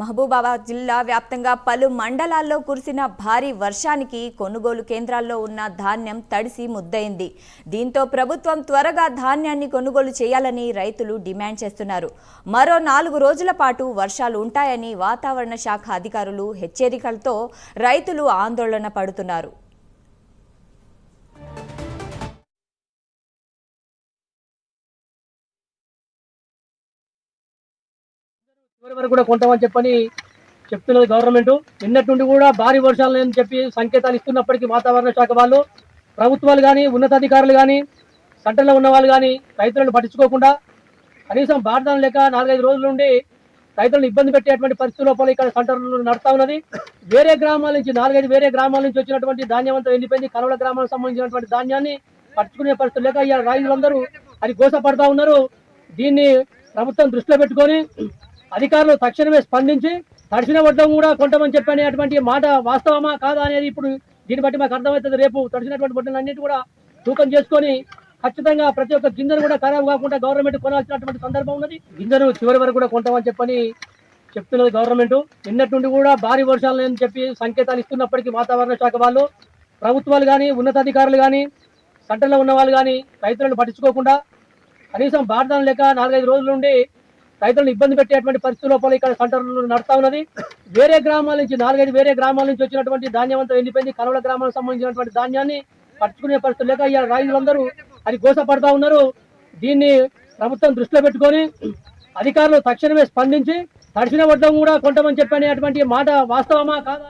మహబూబాబాద్ జిల్లా వ్యాప్తంగా పలు మండలాల్లో కురిసిన భారీ వర్షానికి కొనుగోలు కేంద్రాల్లో ఉన్న ధాన్యం తడిసి ముద్దయింది. దీంతో ప్రభుత్వం త్వరగా ధాన్యాన్ని కొనుగోలు చేయాలని రైతులు డిమాండ్ చేస్తున్నారు. మరో నాలుగు రోజుల పాటు వర్షాలు ఉంటాయని వాతావరణ శాఖ అధికారులు హెచ్చరికలతో రైతులు ఆందోళన పడుతున్నారు. చివరి వరకు కూడా కొంటామని చెప్పని చెప్తున్నది గవర్నమెంట్. నిన్నటి నుండి కూడా భారీ వర్షాలు అని చెప్పి సంకేతాలు ఇస్తున్నప్పటికీ వాతావరణ శాఖ వాళ్ళు ప్రభుత్వాలు కానీ ఉన్నతాధికారులు కానీ సెంటర్లో ఉన్న వాళ్ళు కానీ రైతులను పట్టించుకోకుండా కనీసం భారతం లేక నాలుగైదు రోజుల నుండి రైతులను ఇబ్బంది పెట్టేటువంటి పరిస్థితి లోపల ఇక్కడ సెంటర్లు నడుతూ ఉన్నది. వేరే గ్రామాల నుంచి నాలుగైదు వేరే గ్రామాల నుంచి వచ్చినటువంటి ధాన్యం అంతా వెళ్ళిపోయింది కలవల గ్రామాలకు సంబంధించినటువంటి ధాన్యాన్ని పట్టుకునే పరిస్థితి లేక ఇవాళ రైతులందరూ అది గోసపడతా ఉన్నారు. దీన్ని ప్రభుత్వం దృష్టిలో పెట్టుకొని అధికారులు తక్షణమే స్పందించి తడిసిన వడ్డం కూడా కొంటామని చెప్పనేటువంటి మాట వాస్తవమా కాదా అనేది ఇప్పుడు దీన్ని బట్టి మాకు అర్థమవుతుంది. రేపు తడిసినటువంటి వడ్డలు అన్నిటి కూడా తూకం చేసుకొని ఖచ్చితంగా ప్రతి ఒక్క గింజను కూడా ఖరాబ్ కాకుండా గవర్నమెంట్ కొనాల్సినటువంటి సందర్భం ఉన్నది. గింజను చివరి వరకు కూడా కొంటామని చెప్పని చెప్తున్నది గవర్నమెంట్. నిన్నటి నుండి కూడా భారీ వర్షాలు అని చెప్పి సంకేతాలు ఇస్తున్నప్పటికీ వాతావరణ శాఖ వాళ్ళు ప్రభుత్వాలు కానీ ఉన్నతాధికారులు కానీ సెంటర్లో ఉన్న వాళ్ళు కానీ రైతులను పట్టించుకోకుండా కనీసం భారతం లేక నాలుగైదు రోజుల నుండి రైతులను ఇబ్బంది పెట్టేటువంటి పరిస్థితి లోపల ఇక్కడ సంటర్లు నడుతా ఉన్నది. వేరే గ్రామాల నుంచి నాలుగైదు వేరే గ్రామాల నుంచి వచ్చినటువంటి ధాన్యం అంతా ఎండిపోయింది. కలవల గ్రామాలకు సంబంధించినటువంటి ధాన్యాన్ని పట్టుకునే పరిస్థితి లేక ఇలా రైతులందరూ అది గోసపడతా ఉన్నారు. దీన్ని ప్రభుత్వం దృష్టిలో పెట్టుకొని అధికారులు తక్షణమే స్పందించి తడిసిన వడ్డం కూడా కొంటమని చెప్పనేటువంటి మాట వాస్తవమా కాదా